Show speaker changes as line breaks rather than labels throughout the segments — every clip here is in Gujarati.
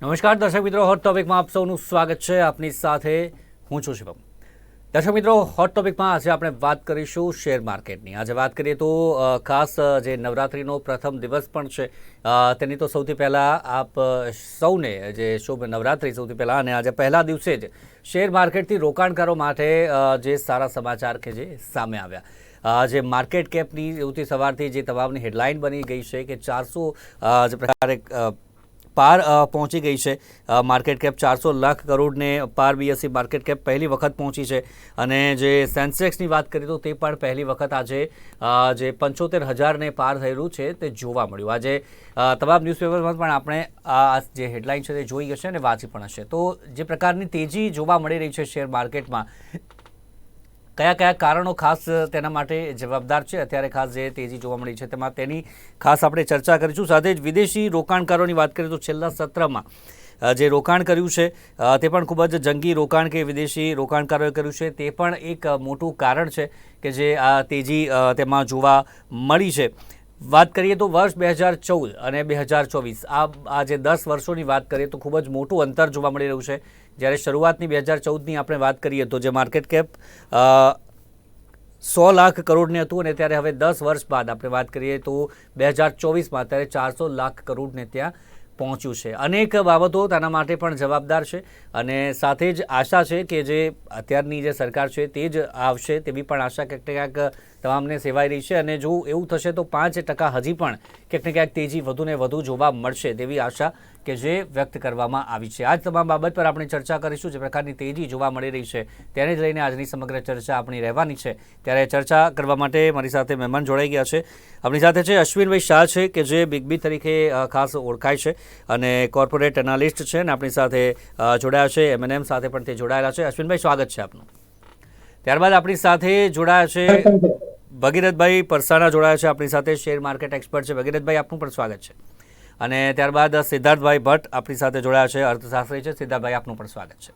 નમસ્કાર, દર્શક મિત્રો. હોટ ટોપિકમાં આપ સૌનું સ્વાગત છે. આપની સાથે હું છું શિવમ. દર્શક મિત્રો હોટ ટોપિકમાં આજે આપણે વાત કરીશું શેર માર્કેટની. આજે વાત કરીએ તો ખાસ જે નવરાત્રિનો પ્રથમ દિવસ પણ છે તેની તો સૌથી પહેલાં આપ સૌને, જે શુભ નવરાત્રિ સૌથી પહેલાં અને આજે પહેલા દિવસે જ શેર માર્કેટથી રોકાણકારો માટે જે સારા સમાચાર કે જે સામે આવ્યા. જે માર્કેટ કેપની સૌથી સવારથી જે તમામની હેડલાઇન બની ગઈ છે કે ચારસો જે પ્રકારે પાર પહોંચી ગઈ છે. માર્કેટ કેપ ચારસો લાખ કરોડને પાર બીએસસી માર્કેટ કેપ પહેલી વખત પહોંચી છે. અને જે સેન્સેક્સની વાત કરીએ તો તે પણ પહેલી વખત આજે જે પંચોતેર હજારને પાર થયેલું છે તે જોવા મળ્યું. આજે તમામ ન્યૂઝપેપરમાં પણ આપણે આ જે હેડલાઇન છે તે જોઈ હશે અને વાંચી પણ હશે. તો જે પ્રકારની તેજી જોવા મળી રહી છે શેર માર્કેટમાં કયા કયા કારણો ખાસ તેના માટે જવાબદાર છે? અત્યારે ખાસ જે તેજી જોવા મળી છે, તેમાં તેની ખાસ આપણે ચર્ચા કરીશું. સાથે જ વિદેશી રોકાણકારોની વાત કરીએ તો છેલ્લા સત્રમાં જે રોકાણ કર્યું છે તે પણ ખૂબ જ જંગી રોકાણ કે વિદેશી રોકાણકારોએ કર્યું છે. તે પણ એક મોટું કારણ છે કે જે આ તેજી તેમાં જોવા મળી છે. વાત કરીએ તો વર્ષ બે હજાર ચૌદ અને બે હજાર ચોવીસ, આ આ જે દસ વર્ષોની વાત કરીએ તો ખૂબ જ મોટું અંતર જોવા મળી રહ્યું છે. જ્યારે શરૂઆતની બે હજાર ચૌદની આપણે વાત કરીએ તો જે માર્કેટ કેપ સો લાખ કરોડને હતું અને ત્યારે હવે દસ વર્ષ બાદ આપણે વાત કરીએ તો બે હજાર ચોવીસમાં ત્યારે ચારસો લાખ કરોડને ત્યાં પહોંચ્યું છે. અનેક બાબતો તેના માટે પણ જવાબદાર છે અને સાથે જ આશા છે કે જે અત્યારની જે સરકાર છે તે જ આવશે તેવી પણ આશા ક્યાંક ક્યાંક તમામને સેવાઈ રહી છે અને જો એવું થશે તો પાંચ ટકા હજી પણ ક્યાંક ને ક્યાંક તેજી વધુને વધુ જોવા મળશે તેવી આશા કે જે વ્યક્ત કરવામાં આવી છે. આજ તમામ બાબત પર આપણે ચર્ચા કરીશું, જે પ્રકારની તેજી જોવા મળી રહી છે તેને જ લઈને આજની સમગ્ર ચર્ચા આપણી રહેવાની છે. ત્યારે ચર્ચા કરવા માટે મારી સાથે મહેમાન જોડાઈ ગયા છે. આપણી સાથે છે અશ્વિનભાઈ શાહ છે કે જે બિગ બી તરીકે ખાસ ઓળખાય છે અને કોર્પોરેટ એનાલિસ્ટ છે અને આપણી સાથે જોડાયા છે. એમએનએમ સાથે પણ તે જોડાયેલા છે. અશ્વિનભાઈ, સ્વાગત છે આપનું. ત્યારબાદ આપણી સાથે જોડાયા છે. ભગીરથભાઈ પરસાણા જોડાયા છે આપણી સાથે, શેર માર્કેટ એક્સપર્ટ છે. ભગીરથભાઈ, આપનું પણ સ્વાગત છે. અને ત્યારબાદ સિદ્ધાર્થભાઈ ભટ્ટ આપણી સાથે જોડાયા છે, અર્થશાસ્ત્રી છે. સિદ્ધાર્થભાઈ, આપનું પણ સ્વાગત છે.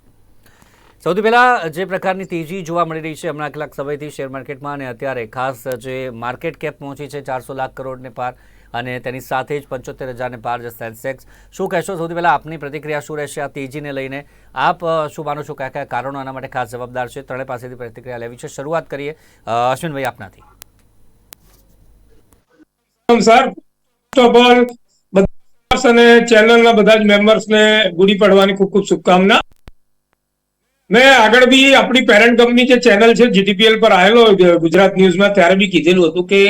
સૌથી પહેલાં જે પ્રકારની તેજી જોવા મળી રહી છે હમણાં કેટલાક સમયથી શેર માર્કેટમાં અને અત્યારે ખાસ જે માર્કેટ કેપ પહોંચી છે, ચારસો લાખ કરોડને પાર અને તેની સાથે જ પંચોતેર હજારને પાર જે સેન્સેક્સ શું કહેશો? સૌથી પહેલાં આપની પ્રતિક્રિયા શું રહેશે આ તેજીને લઈને? આપ શું માનો છો? કયા કયા કારણો આના માટે ખાસ જવાબદાર છે? ત્રણે પાસેથી પ્રતિક્રિયા લેવી છે. શરૂઆત કરીએ અશ્વિનભાઈ આપનાથી.
સર ફર્સ્ટ ઓફ અને ચેનલના બધા જ મેમ્બર્સને ગુડી પડવાની ખૂબ ખૂબ શુભકામના. મેં આગળ બી આપણી પેરેન્ટ કંપની જે ચેનલ છે જીટીપીએલ પર આવેલો ગુજરાત ન્યૂઝમાં ત્યારે બી કીધેલું હતું કે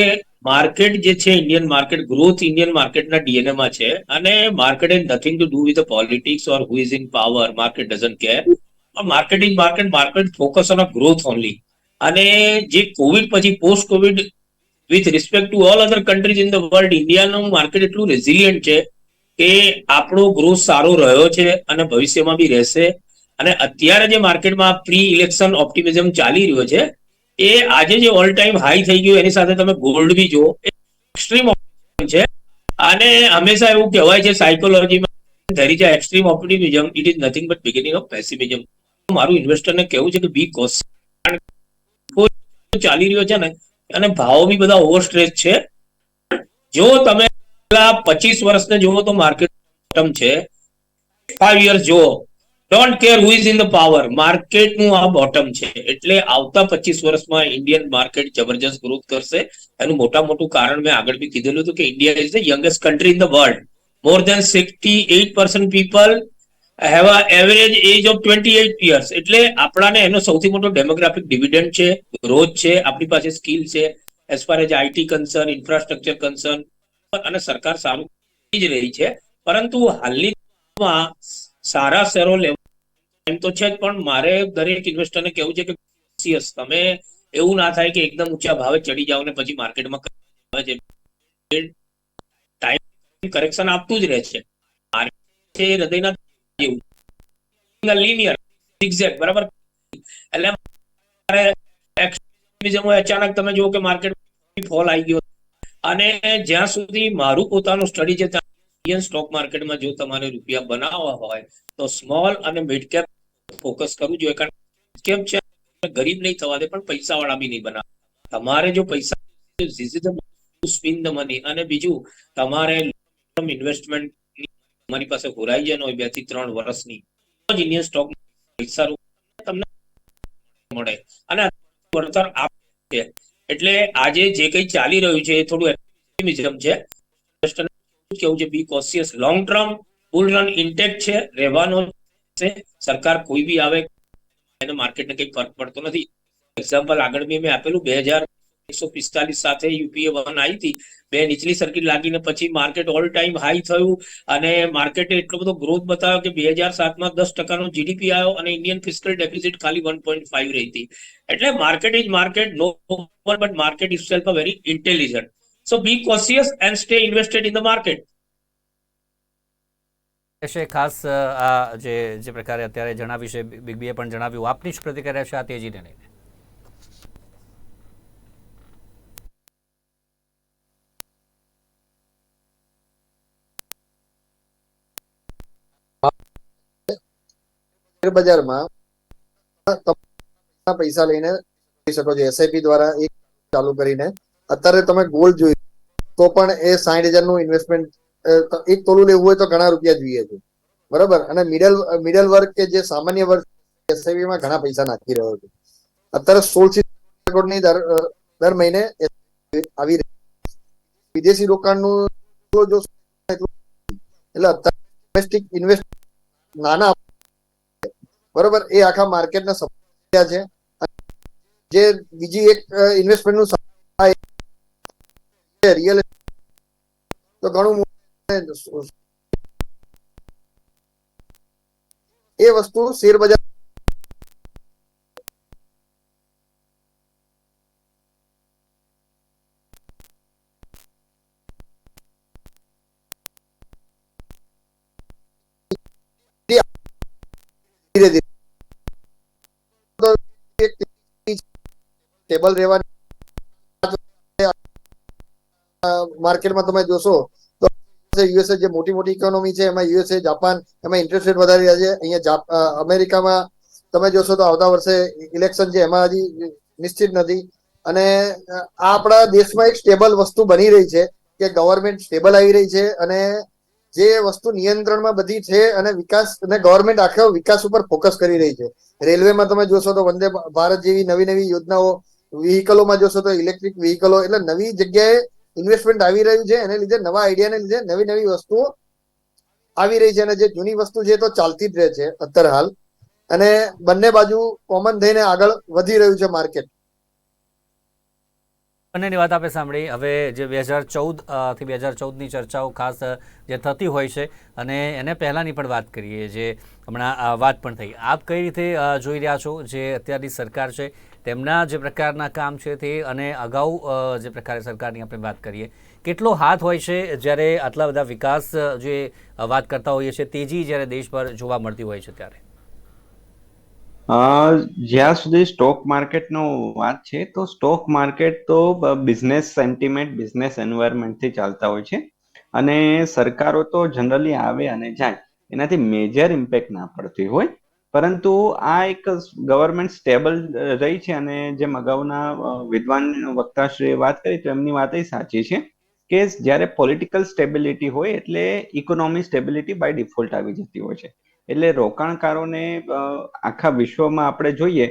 માર્કેટ જે છે ઇન્ડિયન માર્કેટ ગ્રોથ ઇન્ડિયન માર્કેટના ડીએનએ માં છે અને market is nothing to do with politics or who is in power market doesn't care market is market market focus on growth only અને જે કોવિડ પછી post Covid with respect to all other countries in the world ઇન્ડિયાનું market એટલું રેઝિલિયન્ટ છે કે આપણો ગ્રોથ સારો રહ્યો છે અને ભવિષ્યમાં બી રહેશે. અને અત્યારે જે માર્કેટમાં પ્રી ઇલેક્શન ઓપ્ટિમિઝમ ચાલી રહ્યો છે, એ આજે જે ઓલ ટાઈમ હાઈ થઈ ગયું, એની સાથે તમે ગોલ્ડ બી જુઓ એક્સ્ટ્રીમ છે. અને હંમેશા એવું કહેવાય છે સાયકોલોજીમાં ધરી જાય extreme optimism it is nothing but beginning of pessimism મારું ઇન્વેસ્ટરને કહેવું છે કે બી કોસ્ટ ચાલી રહ્યો છે ને અને ભાવો બી બધા ઓવરસ્ટ્રેચ છે. જો તમે પચીસ વર્ષને જુઓ તો માર્કેટ બોટમ છે. ફાઈવ યર્સ જુઓ. Don't care who is in the power માર્કેટનું આ બોટમ છે. એટલે આવતા પચીસ વર્ષમાં ઇન્ડિયન માર્કેટ જબરજસ્ત ગ્રોથ કરશે. એનું મોટા મોટું કારણ મેં આગળ બી કીધેલું હતું કે India is the youngest country in the world more than sixty eight percent people have a average age of twenty eight years એટલે આપણાને એનો સૌથી મોટો ડેમોગ્રાફિક ડિવિડન્ડ છે ગ્રોથ છે, આપણી પાસે સ્કિલ છે as far as IT concern infrastructure concern અને સરકાર સારું જ રહી છે. પરંતુ હાલની સારા શેરો લેવા એમ તો છે જ, પણ મારે દરેક ઇન્વેસ્ટરને કહેવું છે કે serious તમે એવું ના થાય કે એકદમ ઊંચા ભાવે ચડી જાઓ ને પછી માર્કેટમાં ટાઈમ કરેક્શન આપતું જ રહે છે હૃદયના લિનિયર zigzag, બરાબર? એટલે એક્સટ્રીમિઝમ અચાનક તમે જુઓ કે માર્કેટ ફોલ આવી ગયો. અને જ્યાં સુધી મારું પોતાનું સ્ટડી છે, ત્યાં ઇન્ડિયન સ્ટોક માર્કેટમાં જો તમારે રૂપિયા બનાવવા હોય, તો સ્મોલ અને મિડ કેપ ફોકસ કરવું જોઈએ. કારણ કેમ છે ગરીબ નહીં થવા દે, પણ પૈસા વાળા બી નહીં બનાવે. તમારે જો પૈસા સ્પિન ધ મની અને બીજું, તમારે ઇન્વેસ્ટમેન્ટ તમારી પાસે હોરાઇઝન હોય, બેથી ત્રણ વર્ષની. ઇન્ડિયન સ્ટોક પૈસા તમને મળે. અને વળતર આપે એટલે આજે જે કંઈ ચાલી રહ્યું છે, એ થોડું એક્ટિમિઝમ છે. કેવું છે be cautious long term bull run intact છે, રહેવાનો છે. સરકાર કોઈ બી આવે, એને માર્કેટને કંઈ ફરક પડતો નથી. એક્ઝામ્પલ આગળ બી મેં આપેલું, બે હજાર એકસો પિસ્તાલીસ સાથે યુપીએ વન આવી હતી. બે નીચલી સર્કિટ લાગીને પછી માર્કેટ ઓલ ટાઈમ હાઈ થયું અને માર્કેટે એટલો બધો ગ્રોથ બતાવ્યો કે બે હજાર સાતમાં દસ ટકાનો જીડીપી આવ્યો અને ઇન્ડિયન ફિસ્કલ ડેફિસિટ ખાલી વન પોઈન્ટ ફાઈવ રહી હતી. એટલે market is market no but market is self a very intelligent so be cautious and stay invested in the market
છે ખાસ આ જે જે પ્રકારે અત્યારે જણાવ્યું છે, બિગ બીએ પણ જણાવ્યું, આપની જ પ્રતિક્રિયા છે આ તેજીને લઈને.
બજારમાં પૈસા લઈને શકો છો. એસઆઈપી દ્વારા એક ચાલુ કરીને. અત્યારે તમે ગોલ્ડ જોઈ તો પણ એ સાઠ હજારનું ઇન્વેસ્ટમેન્ટ એક તોલું લેવું હોય તો ઘણા રૂપિયા જોઈએ છે. બરાબર? અને મિડલ મિડલ વર્ગ કે જે સામાન્ય વર્ગ એસઆઈપી માં ઘણા પૈસા નાખી રહ્યો છે. અત્યારે સોળથી કરોડની દર દર મહિને આવી વિદેશી રોકાણનું જો એટલે અત્યારે ડોમેસ્ટિક ઇન્વેસ્ટ નાના બરોબર? એ આખા માર્કેટને સમજ્યા છે. જે બીજી એક ઇન્વેસ્ટમેન્ટનું રિયલ તો ઘણું એ વસ્તુ શેર બજાર ટેબલ રહેવાની માર્કેટમાં તમે જોશો તો યુએસએ જે મોટી મોટી ઇકોનોમી છે, એમાં યુએસએ જાપાન એમાં ઇન્ટરેસ્ટ રેટ વધારી રહ્યા છે. અહીંયા અમેરિકામાં તમે જોશો તો આવતા વર્ષે ઇલેક્શન છે, એમાં હજી નિશ્ચિત નથી. અને આ આપણા દેશમાં એક સ્ટેબલ વસ્તુ બની રહી છે કે ગવર્મેન્ટ સ્ટેબલ આવી રહી છે અને જે વસ્તુ નિયંત્રણમાં બધી છે અને વિકાસ, અને ગવર્મેન્ટ આખો વિકાસ ઉપર ફોકસ કરી રહી છે. રેલવેમાં તમે જોશો તો વંદે ભારત જેવી નવી નવી યોજનાઓ વ્હીકલોમાં જોશો તો ઇલેક્ટ્રિક વ્હીકલો એટલે નવી જગ્યાએ ઇન્વેસ્ટમેન્ટ આવી રહ્યું છે, એને લીધે નવા આઈડિયાને લીધે નવી નવી વસ્તુઓ આવી રહી છે. અને જે જૂની વસ્તુ છે તો ચાલતી જ રહે છે અત્યારે હાલ. અને બંને બાજુ કોમન થઈને આગળ વધી રહ્યું છે માર્કેટ
બંનેની વાત આપણે સાંભળી. હવે જે બે હજાર ચૌદથી બે હજાર ચૌદની ચર્ચાઓ ખાસ જે થતી હોય છે, અને એને પહેલાંની પણ વાત કરીએ, જે હમણાં વાત પણ થઈ. આપ કઈ રીતે જોઈ રહ્યા છો? જે અત્યારની સરકાર છે, તેમના જે પ્રકારના કામ છે તે, અને અગાઉ જે પ્રકારે સરકારની આપણે વાત કરીએ, કેટલો હાથ હોય છે જ્યારે આટલા બધા વિકાસ જે વાત કરતા હોઈએ છીએ, તેજી જ્યારે દેશ પર જોવા મળતી હોય છે ત્યારે?
જ્યાં સુધી સ્ટોક માર્કેટનો વાત છે, તો સ્ટોક માર્કેટ તો બિઝનેસ સેન્ટિમેન્ટ બિઝનેસ એન્વાયરમેન્ટથી ચાલતા હોય છે. અને સરકારો તો જનરલી આવે અને જાય. એનાથી મેજર ઇમ્પેક્ટ ના પડતી હોય. પરંતુ આ એક ગવર્મેન્ટ સ્ટેબલ રહી છે અને જેમ અગાઉના વિદ્વાન વક્તાશ્રીએ વાત કરી, તો એમની વાત એ સાચી છે કે જ્યારે પોલિટિકલ સ્ટેબિલિટી હોય, એટલે ઇકોનોમી સ્ટેબિલિટી બાય ડિફોલ્ટ આવી જતી હોય છે. એટલે રોકાણકારોને આખા વિશ્વમાં આપણે જોઈએ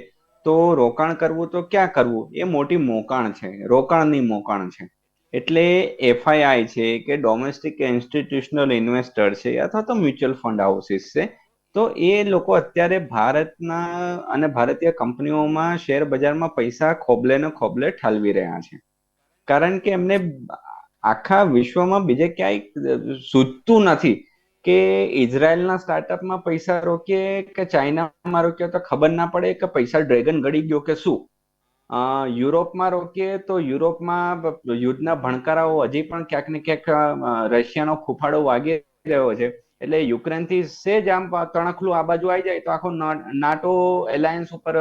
તો રોકાણ કરવું તો ક્યાં કરવું? એ મોટી મોકાણ છે, રોકાણની મોકાણ છે. એટલે એફઆઈઆઈ છે કે ડોમેસ્ટિક ઇન્સ્ટિટ્યુશનલ ઇન્વેસ્ટર છે અથવા તો મ્યુચ્યુઅલ ફંડ હાઉસીસ છે, તો એ લોકો અત્યારે ભારતના અને ભારતીય કંપનીઓમાં શેર બજારમાં પૈસા ખોબલે ને ખોબલે ઠાલવી રહ્યા છે. કારણ કે એમને આખા વિશ્વમાં બીજે ક્યાંય સૂચતું નથી. કે ઇઝરાયલના સ્ટાર્ટઅપમાં પૈસા રોકીએ કે ચાઇનામાં રોકીએ તો ખબર ના પડે કે પૈસા ડ્રેગન ગળી ગયો કે શું? યુરોપમાં રોકીએ તો યુરોપમાં યુદ્ધના ભણકારાઓ હજી પણ ક્યાંક ને ક્યાંક રશિયાનો ખુફાડો વાગી રહ્યો છે. એટલે યુક્રેનથી સેજ આમ તણખલું આ બાજુ આવી જાય તો આખો નાટો એલાયન્સ ઉપર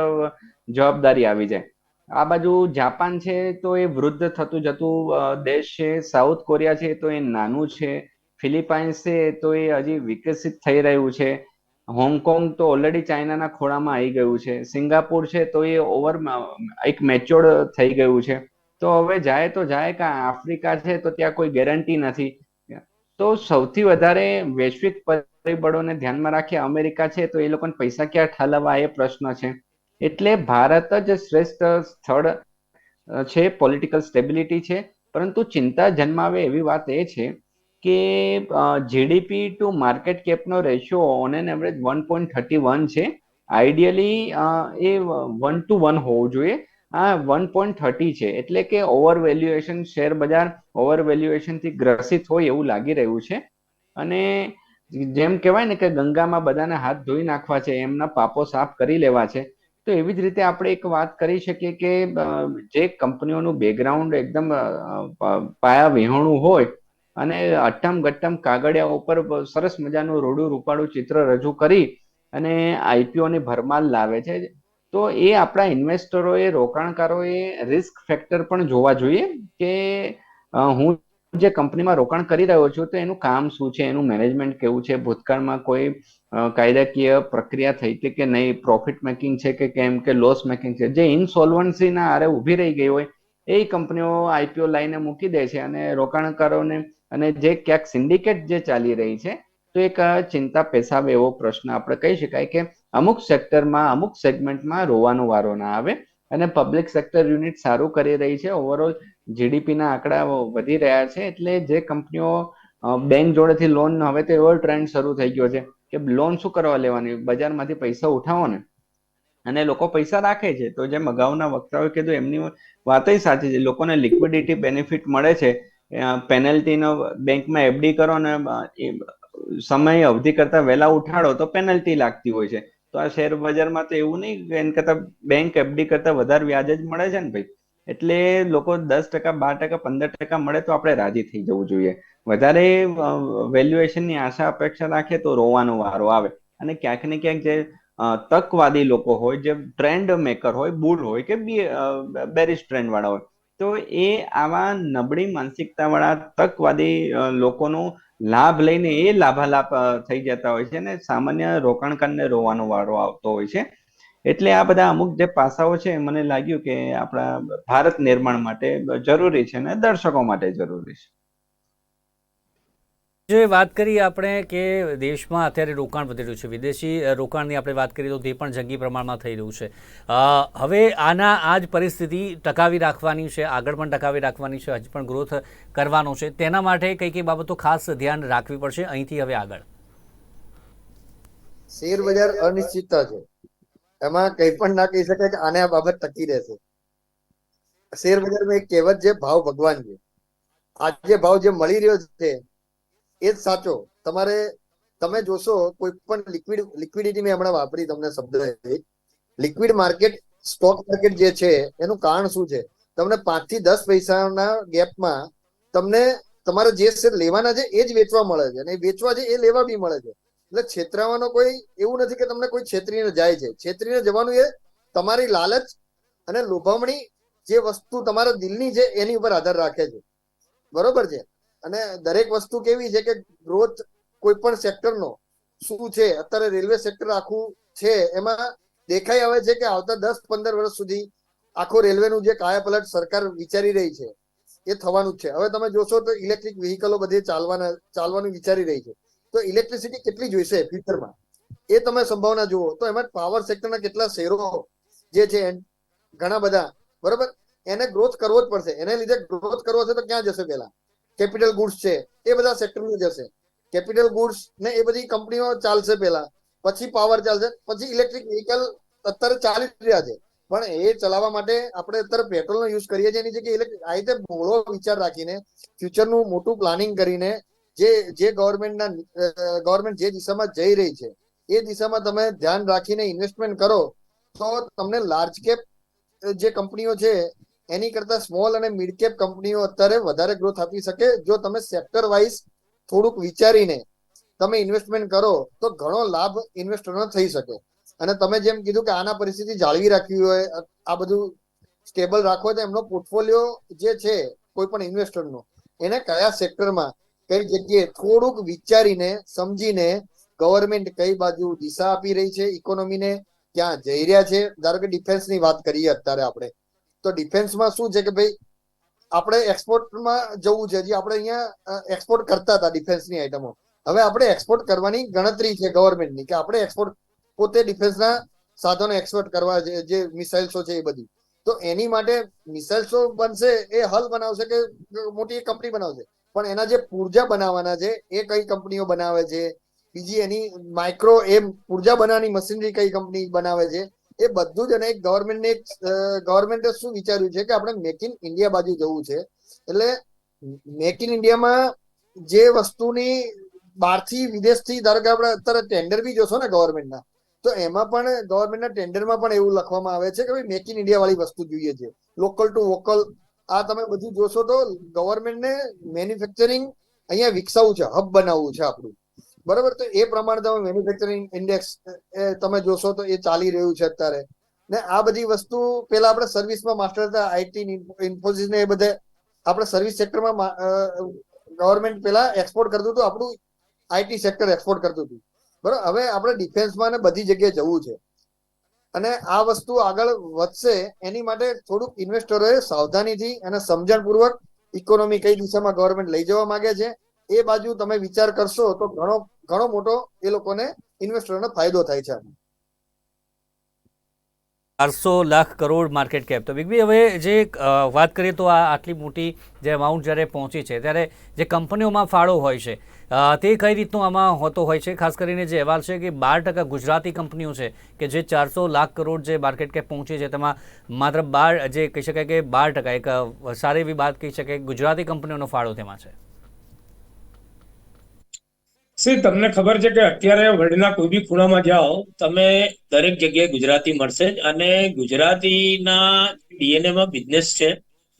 જવાબદારી આવી જાય. આ બાજુ જાપાન છે તો એ વૃદ્ધ થતું જતું દેશ છે, સાઉથ કોરિયા છે તો એ નાનું છે. ફિલિપાઇન્સ છે તો એ હજી વિકસિત થઈ રહ્યું છે. હોંગકોંગ તો ઓલરેડી ચાઇનાના ખોળામાં આવી ગયું છે. સિંગાપુર છે તો એ ઓવર એક મેચ્યોર્ડ થઈ ગયું છે. તો હવે જાય તો જાય કે આફ્રિકા છે તો ત્યાં કોઈ ગેરંટી નથી. તો સૌથી વધારે વૈશ્વિક પરિબળોને ધ્યાનમાં રાખી અમેરિકા છે તો એ લોકોને પૈસા ક્યાં ઠાલવવા એ પ્રશ્ન છે. એટલે ભારત જ શ્રેષ્ઠ સ્થળ છે પોલિટિકલ સ્ટેબિલિટી છે. પરંતુ ચિંતા જન્માવે એવી વાત એ છે કે GDP to market કેપનો ratio on an average one point thirty one છે. આઈડિયલી એ વન ટુ વન હોવું જોઈએ. આ વન પોઈન્ટ થર્ટી છે. એટલે કે ઓવર વેલ્યુએશન શેર બજાર ઓવર વેલ્યુએશનથી ગ્રસિત હોય એવું લાગી રહ્યું છે. અને જેમ કહેવાય ને કે ગંગામાં બધાને હાથ ધોઈ નાખવા છે, એમના પાપો સાફ કરી લેવા છે. તો એવી જ રીતે આપણે એક વાત કરી શકીએ કે જે કંપનીઓનું બેકગ્રાઉન્ડ એકદમ પાયા વિહોણું હોય અને અટ્ટમ ગટ્ટમ કાગળિયા ઉપર સરસ મજાનું રોડું રૂપાળું ચિત્ર રજૂ કરી અને આઈપીઓ ની ભરમાર લાવે છે. તો એ આપણા ઇન્વેસ્ટરોએ, રોકાણકારોએ રિસ્ક ફેક્ટર પણ જોવા જોઈએ કે હું જે કંપનીમાં રોકાણ કરી રહ્યો છું તો એનું કામ શું છે, એનું મેનેજમેન્ટ કેવું છે, ભૂતકાળમાં કોઈ કાયદાકીય પ્રક્રિયા થઈ હતી કે નહીં પ્રોફિટ મેકિંગ છે કે કેમ, કે લોસ મેકિંગ છે, જે ઇનસોલ્વન્સીના આરે ઊભી રહી ગઈ હોય, એ કંપનીઓ આઈપીઓ લાઈને મૂકી દે છે અને રોકાણકારોને અને જે ક્યાંક સિન્ડિકેટ જે ચાલી રહી છે, તો એક ચિંતા પેશાબ એવો પ્રશ્ન આપણે કહી શકાય કે અમુક સેક્ટરમાં અમુક સેગમેન્ટમાં રોવાનો વારો ના આવે અને પબ્લિક સેક્ટર યુનિટ સારું કરી રહી છે. ઓવરઓલ જીડીપીના આંકડા વધી રહ્યા છે એટલે જે કંપનીઓ બેંક જોડેથી લોન હવે તો એવો ટ્રેન્ડ શરૂ થઈ ગયો છે કે લોન શું કરવા લેવાની? બજારમાંથી પૈસા ઉઠાવો ને. અને લોકો પૈસા રાખે છે. તો જેમ અગાઉના વક્તાઓએ કીધું, એમની વાતય સાચી છે. લોકોને લિક્વિડિટી બેનિફિટ મળે છે. પેનલ્ટીનો બેંકમાં એફડી કરો ને સમય અવધિ કરતા વહેલા ઉઠાડો તો પેનલ્ટી લાગતી હોય છે. તો આ શેર બજારમાં તો એવું નહીં કે એના કરતા બેંક એફડી કરતા વધારે વ્યાજ જ મળે છે ને ભાઈ? એટલે લોકો દસ ટકા, બાર ટકા, પંદર ટકા મળે તો આપણે રાજી થઈ જવું જોઈએ. વધારે વેલ્યુએશનની આશા, અપેક્ષા રાખે તો રોવાનો વારો આવે. અને ક્યાંક ને ક્યાંક જે તકવાદી લોકો હોય, જે ટ્રેન્ડ મેકર હોય, બુલ હોય કે બેરિશ ટ્રેન્ડ વાળા હોય તો એ આવા નબળી માનસિકતા વાળા તકવાદી લોકોનો લાભ લઈને એ લાભાલાભ થઈ જતા હોય છે અને સામાન્ય રોકાણકારને રોવાનો વારો આવતો હોય છે. એટલે આ બધા અમુક જે પાસાઓ છે મને લાગ્યું કે આપણા ભારત નિર્માણ માટે જરૂરી છે અને દર્શકો માટે જરૂરી છે.
જે વાત કરી આપણે કે દેશમાં અત્યારે રોકાણ વધી રહ્યું છે, વિદેશી રોકાણની આપણે વાત કરીએ તો તે પણ જંગી પ્રમાણમાં થઈ રહ્યું છે. હવે આના આ જ પરિસ્થિતિ ટકાવી રાખવાની છે, આગળ પણ ટકાવી રાખવાની છે, હજી પણ ગ્રોથ કરવાનો છે. તેના માટે કઈ કઈ બાબતો ખાસ ધ્યાન રાખવી પડશે, અહીંથી હવે આગળ.
શેર બજાર અનિશ્ચિતતા છે. એમાં કંઈ પણ ના કહી શકાય કે આને આ બાબત ટકી રહેશે. શેર બજારમાં એક કહેવત છે, ભાવ ભગવાન છે. આજે ભાવ જે મળી રહ્યો છે એ જ સાચો. તમારે, તમે જોશો, કોઈ પણ લિક્વિડ લિક્વિડિટી મેં હમણાં વાપરી તમને શબ્દ લિક્વિડ માર્કેટ સ્ટોક માર્કેટ જે છે, એનું કારણ શું છે? તમને પાંચથી દસ પૈસાના ગેપમાં તમને તમારે જે શેર લેવાના છે, એ જ વેચવા મળે છે. અને વેચવા છે, એ લેવા બી મળે છે. એટલે છેતરાવાનો કોઈ, એવું નથી કે તમને કોઈ છેતરીને જાય છે. છેતરીને જવાનું એ તમારી લાલચ અને લોભામણી જે વસ્તુ તમારા દિલની છે, એની ઉપર આધાર રાખે છે. બરોબર છે? અને દરેક વસ્તુ કેવી છે કે ગ્રોથ કોઈ પણ સેક્ટરનો શું છે? અત્યારે રેલવે સેક્ટર આખું છે, એમાં દેખાઈ આવે છે કે આવતા દસ પંદર વર્ષ સુધી આખો રેલવેનું જે કાયાપલટ સરકાર વિચારી રહી છે, એ થવાનું જ છે. હવે તમે જોશો તો ઇલેક્ટ્રિક વ્હીકલો બધી ચાલવાના, ચાલવાનું વિચારી રહી છે. તો ઇલેક્ટ્રિસિટી કેટલી જોઈશે ફ્યુચરમાં એ તમે સંભાવના જુઓ. તો એમાં પાવર સેક્ટરના કેટલા શેરો જે છે ઘણા બધા, બરોબર? એને ગ્રોથ કરવો જ પડશે. એને લીધે ગ્રોથ કરવો છે તો ક્યાં જશે પેલા કેપિટલ ગુડ્સ છે, એ બધા સેક્ટરમાં જશે. કેપિટલ ગુડ્સ ને એ બધી કંપનીઓ ચાલશે પહેલા. પછી પાવર ચાલશે, પછી ઇલેક્ટ્રિક વ્હીકલ અત્યારે ચાલી રહ્યા છે. પણ એ ચલાવવા માટે આપણે અત્યારે પેટ્રોલનો યુઝ કરીએ છીએ એની જગ્યાએ ઇલેક્ટ્રિક, આ રીતે મોળો વિચાર રાખીને ફ્યુચરનું મોટું પ્લાનિંગ કરીને જે જે ગવર્મેન્ટના ગવર્મેન્ટ જે દિશામાં જઈ રહી છે, એ દિશામાં તમે ધ્યાન રાખીને ઇન્વેસ્ટમેન્ટ કરો, તો તમને લાર્જ કેપ જે કંપનીઓ છે એની કરતા સ્મોલ અને મિડ કેપ કંપનીઓ અત્યારે વધારે ગ્રોથ આપી શકે. જો તમે સેક્ટર વાઇઝ થોડુંક વિચારીને તમે ઇન્વેસ્ટમેન્ટ કરો, તો ઘણો લાભ ઇન્વેસ્ટરનો થઈ શકે. અને તમે જેમ કીધું કે આના પરિસ્થિતિ જાળવી રાખવી હોય, આ બધું સ્ટેબલ રાખવો હોય તો એમનો પોર્ટફોલિયો જે છે, કોઈ પણ ઇન્વેસ્ટરનો એને કયા સેક્ટરમાં કઈ જગ્યાએ થોડુંક વિચારીને, સમજીને ગવર્મેન્ટ કઈ બાજુ દિશા આપી રહી છે ઇકોનોમીને ક્યાં જઈ રહ્યા છે. ધારો કે ડિફેન્સની વાત કરીએ અત્યારે આપણે. તો ડિફેન્સમાં શું છે કે ભાઈ, આપણે એક્સપોર્ટમાં જવું છે, જે આપણે અહીંયા એક્સપોર્ટ કરતા હતા ડિફેન્સની આઈટમો હવે આપણે એક્સપોર્ટ કરવાની ગણતરી છે ગવર્મેન્ટની કે આપણે એક્સપોર્ટ પોતે ડિફેન્સના સાધનો એક્સપોર્ટ કરવા છે જે મિસાઇલ્સો છે એ બધી. તો એની માટે મિસાઇલ્સો બનશે એ હલ બનાવશે કે મોટી કંપની બનાવશે. પણ એના જે પૂર્જા બનાવવાના છે, એ કઈ કંપનીઓ બનાવે છે? બીજી એની માઇક્રો એમ પૂર્જા બનાવવાની મશીનરી કઈ કંપની બનાવે છે? એ બધું જ અને એક ગવર્મેન્ટને એક ગવર્મેન્ટે શું વિચાર્યું છે કે આપણે મેક ઇન ઇન્ડિયા બાજુ જવું છે. એટલે મેક ઇન ઇન્ડિયામાં જે વસ્તુની બહારથી વિદેશથી, ધારો કે આપણે અત્યારે ટેન્ડર બી જોશો ને ગવર્મેન્ટના તો એમાં પણ ગવર્મેન્ટના ટેન્ડરમાં પણ એવું લખવામાં આવે છે કે ભાઈ મેક ઇન ઇન્ડિયા વાળી વસ્તુ જોઈએ છે. લોકલ ટુ વોકલ આ તમે બધું જોશો તો ગવર્મેન્ટને મેન્યુફેક્ચરિંગ અહીંયા વિકસાવવું છે હબ બનાવવું છે આપણું. બરાબર? તો એ પ્રમાણે તમે મેન્યુફેક્ચરિંગ ઇન્ડેક્સ તમે જોશો તો એ ચાલી રહ્યું છે અત્યારે. ને આ બધી વસ્તુ પેલા આપણે સર્વિસમાં માસ્ટર હતા આઈટી ઇન્ફોસિસ ને એ બધે આપણે સર્વિસ સેક્ટરમાં ગવર્મેન્ટ પેલા એક્સપોર્ટ કરતું હતું, આપણું આઈટી સેક્ટર એક્સપોર્ટ કરતું હતું. બરાબર? હવે આપણે ડિફેન્સમાં ને બધી જગ્યાએ જવું છે. અને આ વસ્તુ આગળ વધશે, એની માટે થોડુંક ઇન્વેસ્ટરોએ સાવધાનીથી અને સમજણપૂર્વક ઇકોનોમી કઈ દિશામાં ગવર્મેન્ટ લઈ જવા માંગે છે એ બાજુ તમે વિચાર કરશો તો ઘણો ઘણો મોટો એ લોકોને ઇન્વેસ્ટરોને ફાયદો થાય છે.
ચારસો લાખ કરોડ માર્કેટ કેપ તો બિગબી હવે જે વાત કરીએ તો આ આટલી મોટી જે અમાઉન્ટ જ્યારે પહોંચી છે, ત્યારે જે કંપનીઓમાં ફાળો હોય છે તે કઈ રીતનું આમાં હોતો હોય છે? ખાસ કરીને જે અહેવાલ છે કે બાર ટકા ગુજરાતી કંપનીઓ છે કે જે ચારસો લાખ કરોડ જે માર્કેટ કેપ પહોંચી છે, તેમાં માત્ર બાર, જે કહી શકાય કે બાર ટકા, એક સારી એવી વાત કહી શકાય ગુજરાતી કંપનીઓનો ફાળો તેમાં છે.
સી તમને ખબર છે કે અત્યારે વર્લ્ડના કોઈ બી ખૂણામાં જાઓ, તમે દરેક જગ્યાએ ગુજરાતી મળશે જ અને ગુજરાતીના ડીએનએ માં બિઝનેસ છે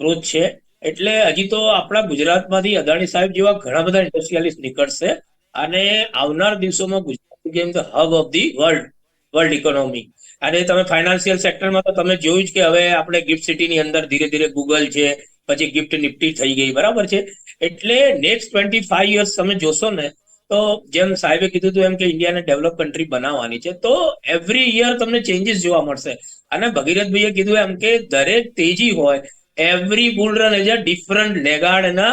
ગ્રોથ છે. એટલે હજી તો આપણા ગુજરાતમાંથી અદાણી સાહેબ જેવા ઘણા બધા ઇન્ડસ્ટ્રીયાલિસ્ટ નીકળશે અને આવનાર દિવસોમાં Gujarat game the hub of the world world economy અને તમે ફાઇનાન્શિયલ સેક્ટરમાં તો તમે જોયું જ કે હવે આપણે ગિફ્ટ સિટીની અંદર ધીરે ધીરે ગૂગલ છે, પછી ગિફ્ટ નિફ્ટી થઈ ગઈ, બરાબર છે? એટલે નેક્સ્ટ ટ્વેન્ટી ફાઈવ યર્સ તમે જોશો ને તો જેમ સાહેબે કીધું હતું એમ કે ઇન્ડિયાને ડેવલપ કન્ટ્રી બનાવવાની છે, તો એવરી યર તમને ચેન્જીસ જોવા મળશે. અને ભગીરથભાઈએ કીધું એમ કે દરેક તેજી હોય every bull run as a different લેગાર્ડના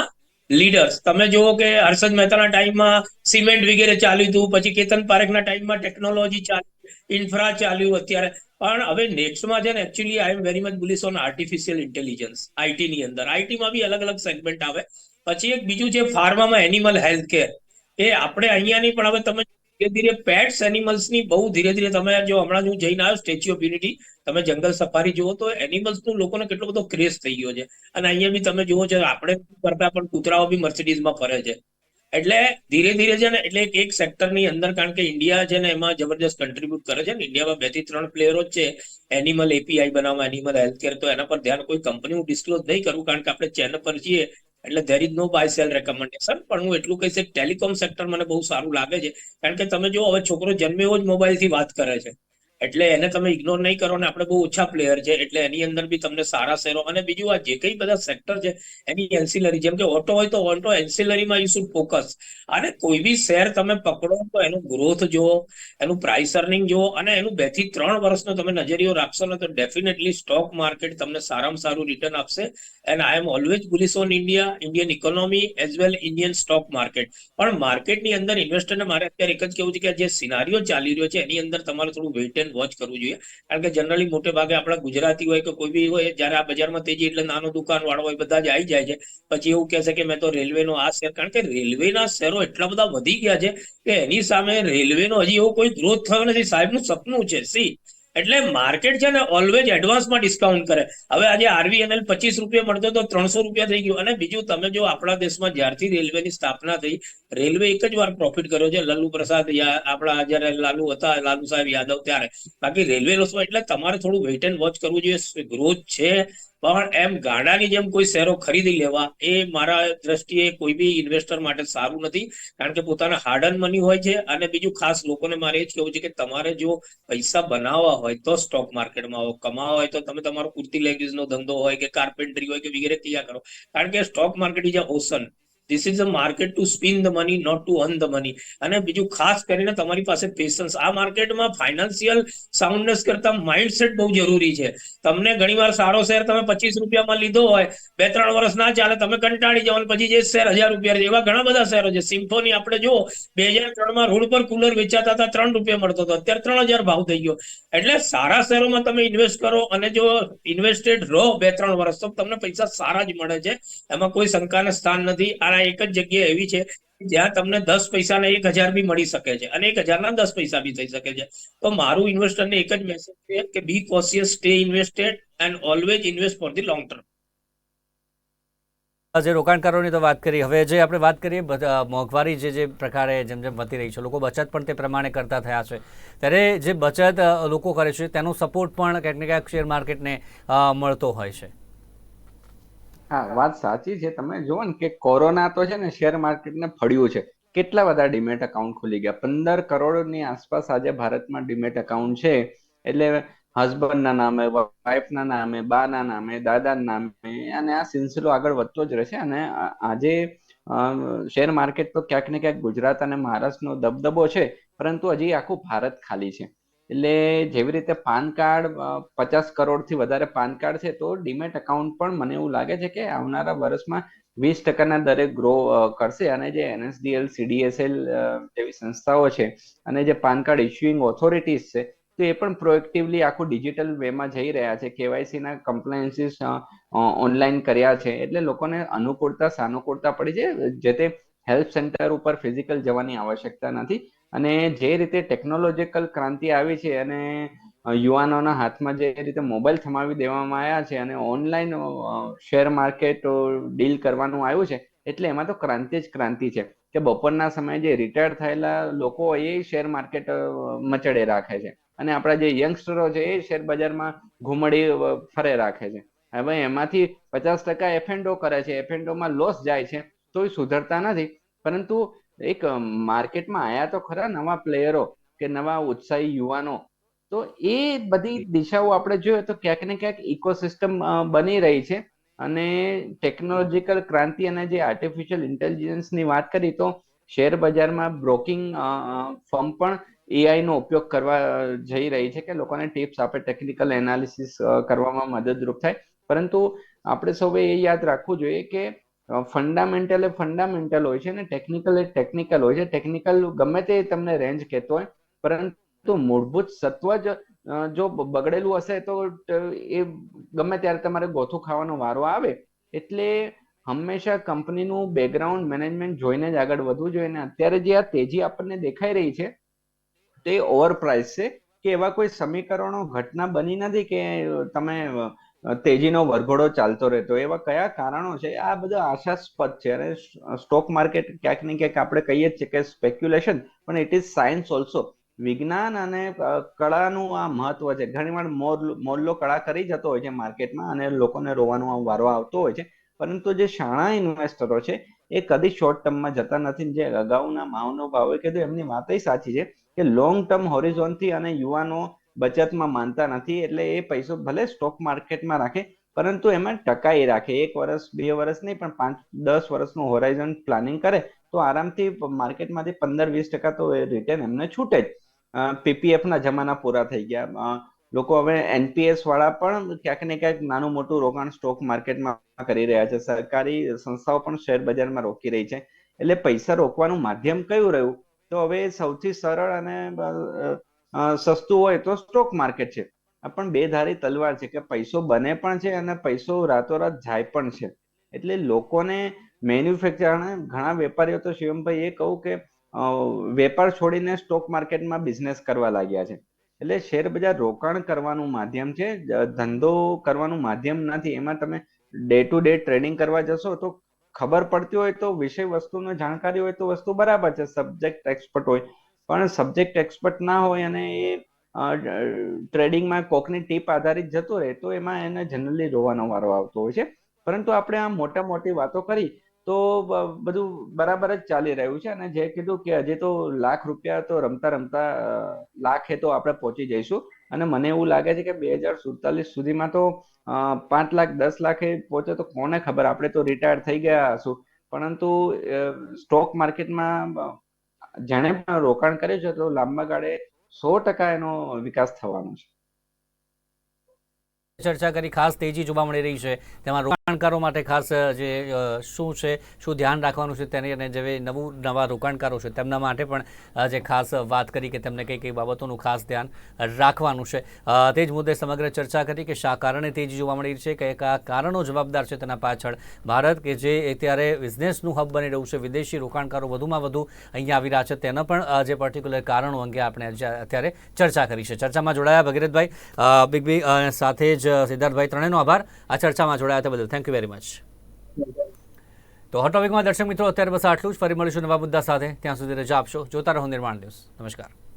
leaders તમે જુઓ કે હર્ષદ મહેતાના ટાઈમમાં સિમેન્ટ વગેરે ચાલ્યું હતું, પછી કેતન પારેખના ટાઈમમાં ટેકનોલોજી ચાલી ઇન્ફ્રા ચાલ્યું અત્યારે. પણ હવે નેક્સ્ટમાં છે ને actually I am very much bullish on artificial intelligence IT ની અંદર. આઈટીમાં બી અલગ અલગ સેગમેન્ટ આવે. પછી એક બીજું છે ફાર્મામાં એનિમલ હેલ્થ કેર એ આપણે અહીંયાની પણ હવે તમે ધીરે ધીરે પેટ્સ એનિમલ્સની બહુ ધીરે ધીરે તમે જો હમણાં હું જઈને આવ્યો સ્ટેચ્યુ ઓફ યુનિટી તમે જંગલ સફારી જુઓ તો એનિમલ્સનું લોકોને કેટલો બધો ક્રેઝ થઈ ગયો છે. અને અહીંયા બી તમે જુઓ છો, આપણે કરતા પણ કૂતરાઓ બી મર્સિડીઝમાં ફરે છે. એટલે ધીરે ધીરે છે ને, એટલે એક સેક્ટરની અંદર કારણ કે ઇન્ડિયા છે ને, એમાં જબરજસ્ત કન્ટ્રીબ્યુટ કરે છે ને. ઇન્ડિયામાં બેથી ત્રણ પ્લેયરો જ છે એનિમલ એપીઆઈ બનાવવા એનિમલ હેલ્થ કેર તો એના પર ધ્યાન કોઈ કંપની હું ડિસ્ક્લોઝ નહીં કરું, કારણ કે આપણે ચેનલ પર છીએ એટલે there is no buy sell recommendation પણ હું એટલું કહીશ ટેલિકોમ સેક્ટર મને બહુ સારું લાગે છે. કારણ કે તમે જો હવે છોકરો જન્મે એવો જ મોબાઈલથી વાત કરે છે. એટલે એને તમે ઇગ્નોર નહીં કરો ને આપણે બહુ ઓછા પ્લેયર છે, એટલે એની અંદર બી તમને સારા શેરો અને બીજું આ જે કઈ બધા સેક્ટર છે, એની એન્સિલરી જેમ કે ઓટો હોય તો ઓટો એન્સિલરીમાં યુ શુડ ફોકસ અને કોઈ બી શેર તમે પકડો તો એનું ગ્રોથ જુઓ, એનું પ્રાઇસ અર્નિંગ જુઓ અને એનું બેથી ત્રણ વર્ષનો તમે નજરિયો રાખશો ને તો ડેફિનેટલી સ્ટોક માર્કેટ તમને સારામાં સારું રિટર્ન આપશે. And I am always bullish on India Indian economy as well Indian stock market પણ માર્કેટની અંદર ઇન્વેસ્ટરને મારે અત્યારે એક જ કેવું છે કે જે સિનારીઓ ચાલી રહ્યો છે, એની અંદર તમારે થોડું વેઇટ એન્ડ વોચ કરવું જોઈએ. કારણ કે જનરલી મોટે ભાગે આપણા ગુજરાતી હોય કે કોઈ બી હોય, જ્યારે આ બજારમાં તેજી એટલે નાનો દુકાન વાળો હોય, બધા જ આવી જાય છે. પછી એવું કહેશે કે મેં તો રેલવેનો આ શેર, કારણ કે રેલવેના શેરો એટલા બધા વધી ગયા છે કે એની સામે રેલવેનો હજી એવો કોઈ ગ્રોથ થયો નથી. સાહેબનું સપનું છે. સી એટલે માર્કેટ છે ને ઓલવેઝ એડવાન્સમાં ડિસ્કાઉન્ટ કરે. હવે આજે આરવીએનએલ પચીસ રૂપિયા મળતો તો ત્રણસો રૂપિયા થઈ ગયું. અને બીજું, તમે જો આપણા દેશમાં જ્યારથી રેલવેની સ્થાપના થઈ રેલવે એક જ વાર પ્રોફિટ કર્યો છે. લાલુ પ્રસાદ આપણા જયારે લાલુ હતા, લાલુ સાહેબ યાદવ ત્યારે. બાકી રેલવે લોસો એટલે તમારે થોડું વેઇટ એન્ડ વોચ કરવું જોઈએ. ગ્રોથ છે? પણ એમ ગાડાની જેમ કોઈ શેરો ખરીદી લેવા, એ મારા દ્રષ્ટિએ કોઈ બી ઇન્વેસ્ટર માટે સારું નથી. કારણ કે પોતાના હાર્ડ મની હોય છે. અને બીજું ખાસ લોકોને મારે એ જ કહેવું છે કે તમારે જો પૈસા બનાવવા હોય તો સ્ટોક માર્કેટમાં આવો, કમાવા હોય તો તમે તમારો કુર્તી લેગીઝ નો ધંધો હોય કે કાર્પેન્ટરી હોય કે વગેરે ક્યાં કરો. કારણ કે stock market is a ocean this is a market to spin the money not to earn the money અને બીજું ખાસ કરીને તમારી પાસે પેશન્સ આ માર્કેટમાં ફાઇનાન્શિયલ સાઉન્ડનેસ કરતા માઇન્ડસેટ બહુ જરૂરી છે. તમને ઘણીવાર સારો શેર તમે પચીસ રૂપિયામાં લીધો હોય બે ત્રણ વર્ષ ના ચાલે, તમે કંટાળી જાઓ પછી જે શેર હજાર રૂપિયા એવા ઘણા બધા શેરો છે. સિમ્ફોની આપણે જો બે હજાર ત્રણમાં રોડ પર કુલર વેચાતા હતા, ત્રણ રૂપિયા મળતો હતો. અત્યારે ત્રણ હજાર ભાવ થઈ ગયો. એટલે સારા શેરોમાં તમે ઇન્વેસ્ટ કરો અને જો ઇન્વેસ્ટેડ રહો બે ત્રણ વર્ષ, તો તમને પૈસા સારા જ મળે છે. એમાં કોઈ શંકાને સ્થાન નથી. આ એક જ જગ્યા એવી છે જ્યાં તમને દસ પૈસાના એક હજાર બી મળી શકે છે અને એક હજારના દસ પૈસા બી થઈ શકે છે. તો મારું ઇન્વેસ્ટરને એક જ મેસેજ છે કે be cautious stay invested and always invest for the long term
જે રોકાણકારોની તો વાત કરી. હવે જે આપણે વાત કરીએ મોંઘવારી જે જે પ્રકારે જેમ જેમ વધી રહી છે, લોકો બચત પણ તે પ્રમાણે કરતા થયા છે. ત્યારે જે બચત લોકો કરે છે, તેનો સપોર્ટ પણ ક્યાંક ને ક્યાંક શેર માર્કેટને મળતો હોય છે.
હા, વાત સાચી છે. તમે જુઓ ને કે કોરોના તો છે ને શેર માર્કેટને ફળ્યું છે. કેટલા બધા ડીમેટ એકાઉન્ટ ખુલી ગયા? પંદર કરોડની આસપાસ આજે ભારતમાં ડીમેટ એકાઉન્ટ છે. એટલે હસબન્ડના નામે, વાઈફના નામે, બાના નામે, દાદાના નામે, અને આ સિલસિલો આગળ વધતો જ રહેશે. અને આજે શેર માર્કેટ તો ક્યાંક ને ક્યાંક ગુજરાત અને મહારાષ્ટ્રનો દબદબો છે. પરંતુ હજી આખું ભારત ખાલી છે. એટલે જેવી રીતે પાન કાર્ડ પચાસ કરોડથી વધારે પાન કાર્ડ છે, તો ડીમેટ એકાઉન્ટ પણ મને એવું લાગે છે કે આવનારા વર્ષમાં વીસ ટકાના દરે ગ્રો કરશે. અને જે એનએસડીએલ, સીડીએસએલ જેવી સંસ્થાઓ છે અને જે પાન કાર્ડ ઇસ્યુઇંગ ઓથોરિટીઝ છે, તો એ પણ પ્રોએક્ટિવલી આખું ડિજિટલ વેમાં જઈ રહ્યા છે. કેવાયસી ના કમ્પ્લાયન્સીસ ઓનલાઈન કર્યા છે. એટલે લોકોને અનુકૂળતા, સાનુકૂળતા પડી છે. જે તે હેલ્થ સેન્ટર ઉપર ફિઝિકલ જવાની આવશ્યકતા નથી. અને જે રીતે ટેકનોલોજીકલ ક્રાંતિ આવી છે અને યુવાનોના હાથમાં જે રીતે મોબાઈલ થમાવી દેવામાં આવ્યા છે અને ઓનલાઈન શેર માર્કેટ ડીલ કરવાનું આવ્યું છે, એટલે એમાં તો ક્રાંતિ જ ક્રાંતિ છે. કે બપોરના સમયે જે રિટાયર થયેલા લોકો એ શેર માર્કેટ મચડે રાખે છે. અને આપણા જે યંગસ્ટરો છે એ શેર બજારમાં ઘુમડી ફરે રાખે છે. હવે એમાંથી પચાસ ટકા એફએનડો કરે છે. એફએનડોમાં લોસ જાય છે. તો એ સુધરતા નથી. પરંતુ એક માર્કેટમાં આયા તો ખરા નવા પ્લેયરો કે નવા ઉત્સાહી યુવાનો. તો એ બધી દિશાઓ આપણે જોઈએ તો ક્યાંક ને ક્યાંક ઇકોસિસ્ટમ બની રહી છે. અને ટેકનોલોજીકલ ક્રાંતિ અને જે આર્ટિફિશિયલ ઇન્ટેલિજન્સની વાત કરી તો શેર બજારમાં બ્રોકિંગ ફર્મ પણ એઆઈ નો ઉપયોગ કરવા જઈ રહી છે કે લોકોને ટિપ્સ આપે ટેકનિકલ એનાલિસિસ કરવામાં મદદરૂપ થાય. પરંતુ આપણે સૌએ એ યાદ રાખવું જોઈએ કે ફંડામેન્ટલ એ ફંડામેન્ટલ હોય છે અને ટેકનિકલ એ ટેકનિકલ હોય છે. ટેકનિકલ ગમે તે તમને રેન્જ કહેતો હોય, પરંતુ મૂળભૂત સત્વ જ જો બગડેલું હશે તો એ ગમે ત્યારે તમારે ગોથું ખાવાનો વારો આવે. એટલે હંમેશા કંપનીનું બેકગ્રાઉન્ડ મેનેજમેન્ટ જોઈને જ આગળ વધવું જોઈએ અને અત્યારે જે આ તેજી આપણને દેખાઈ રહી છે, તે ઓવર પ્રાઇસ છે કે એવા કોઈ સમીકરણો ઘટના બની નથી કે તમે તેજીનો વરઘોડો ચાલતો રહેતો. એવા કયા કારણો છે? આ બધા આશાસ્પદ છે અને સ્ટોક માર્કેટ ક્યાંક ને ક્યાંક આપણે કહીએ જ છે કે સ્પેક્યુલેશન પણ ઇટ ઇઝ સાયન્સ ઓલ્સો વિજ્ઞાન અને કળાનું આ મહત્વ છે. ઘણીવાર મોલ્લો કળા કરી જતો હોય છે માર્કેટમાં અને લોકોને રોવાનો વારો આવતો હોય છે. પરંતુ જે શાણા ઇન્વેસ્ટરો છે, એ કદી શોર્ટ ટર્મમાં જતા નથી જે અગાઉના માવનો ભાવે કીધું એમની વાત સાચી છે કે લોંગ ટર્મ હોરિઝોનથી અને યુવાનો બચતમાં માનતા નથી, એટલે એ પૈસો ભલે સ્ટોક માર્કેટમાં રાખે, પરંતુ એમાં ટકાઈ રાખે. એક વર્ષ, બે વર્ષ નહીં, પણ પાંચ, દસ વર્ષનું હોરાઇઝન પ્લાનિંગ કરે, તો આરામથી માર્કેટમાંથી પંદર, વીસ ટકા તો રિટર્ન એમને છૂટે જ. પીપીએફના જમાના પૂરા થઈ ગયા. લોકો હવે એનપીએસ વાળા પણ ક્યાંક ને ક્યાંક નાનું મોટું રોકાણ સ્ટોક માર્કેટમાં કરી રહ્યા છે. સરકારી સંસ્થાઓ પણ શેર બજારમાં રોકી રહી છે. એટલે પૈસા રોકવાનું માધ્યમ કયું રહ્યું? તો હવે સૌથી સરળ અને સસ્તું હોય તો સ્ટોક માર્કેટ છે. પણ બે ધારી તલવાર છે કે પૈસો બને પણ છે અને પૈસો રાતોરાત જાય પણ છે. એટલે લોકોને મેન્યુફેક્ચર ઘણા વેપારીઓ તો શિવમભાઈ એ કહું કે વેપાર છોડીને સ્ટોક માર્કેટમાં બિઝનેસ કરવા લાગ્યા છે. એટલે શેર બજાર રોકાણ કરવાનું માધ્યમ છે ધંધો કરવાનું માધ્યમ નથી. એમાં તમે ડે ટુ ડે ટ્રેડિંગ કરવા જશો તો ખબર પડતી હોય તો વિષય વસ્તુનો જાણકારી હોય તો વસ્તુ બરાબર છે. સબ્જેક્ટ એક્સપર્ટ હોય પણ સબ્જેક્ટ એક્સપર્ટ ના હોય અને એ ટ્રેડિંગમાં કોકની ટીપ આધારિત જતો રહે, તો એમાં એને જનરલી રોવાનો વારો આવતો હોય છે. પરંતુ આપણે આ મોટા મોટી વાતો કરી, તો બધું બરાબર જ ચાલી રહ્યું છે. અને જે કીધું કે હજી તો લાખ રૂપિયા તો રમતા રમતા લાખ હે તો આપણે પહોંચી જઈશું. અને મને એવું લાગે છે કે બે હજાર સુડતાલીસ સુધીમાં તો પાંચ લાખ, દસ લાખે પહોંચે તો કોને ખબર? આપણે તો રિટાયર થઈ ગયા હશું. પરંતુ સ્ટોક માર્કેટમાં જેણે પણ રોકાણ કર્યું છે, તો લાંબા ગાળે સો ટકા એનો વિકાસ થવાનો છે.
ચર્ચા કરી, ખાસ તેજી જોવા મળી રહી છે. તેમાં રોકાણકારો માટે ખાસ જે શું છે, શું ધ્યાન રાખવાનું છે તેની અને જે નવું, નવા રોકાણકારો છે તેમના માટે પણ જે ખાસ વાત કરી કે તેમને કઈ કઈ બાબતોનું ખાસ ધ્યાન રાખવાનું છે. તે જ મુદ્દે સમગ્ર ચર્ચા કરી કે શા કારણે તેજી જોવા મળી છે, કે કયા કારણો જવાબદાર છે તેના પાછળ ભારત કે જે અત્યારે બિઝનેસનું હબ બની રહ્યું છે, વિદેશી રોકાણકારો વધુમાં વધુ અહીંયા આવી રહ્યા છે તેના પણ જે પર્ટિક્યુલર કારણો અંગે આપણે અત્યારે ચર્ચા કરી છે. ચર્ચામાં જોડાયા ભગીરથભાઈ બિગ બી સાથે જ સિદ્ધાર્થભાઈ ત્રણેયનો આભાર. આ ચર્ચામાં જોડાયા તે બદલ થેન્ક યુ વેરી મચ તો હોટ ટોપિકમાં દર્શક મિત્રો, અત્યારે બસ આટલું જ. ફરી મળીશું નવા મુદ્દા સાથે. ત્યાં સુધી રજા આપશો. જોતા રહો નિર્માણ ન્યૂઝ. નમસ્કાર.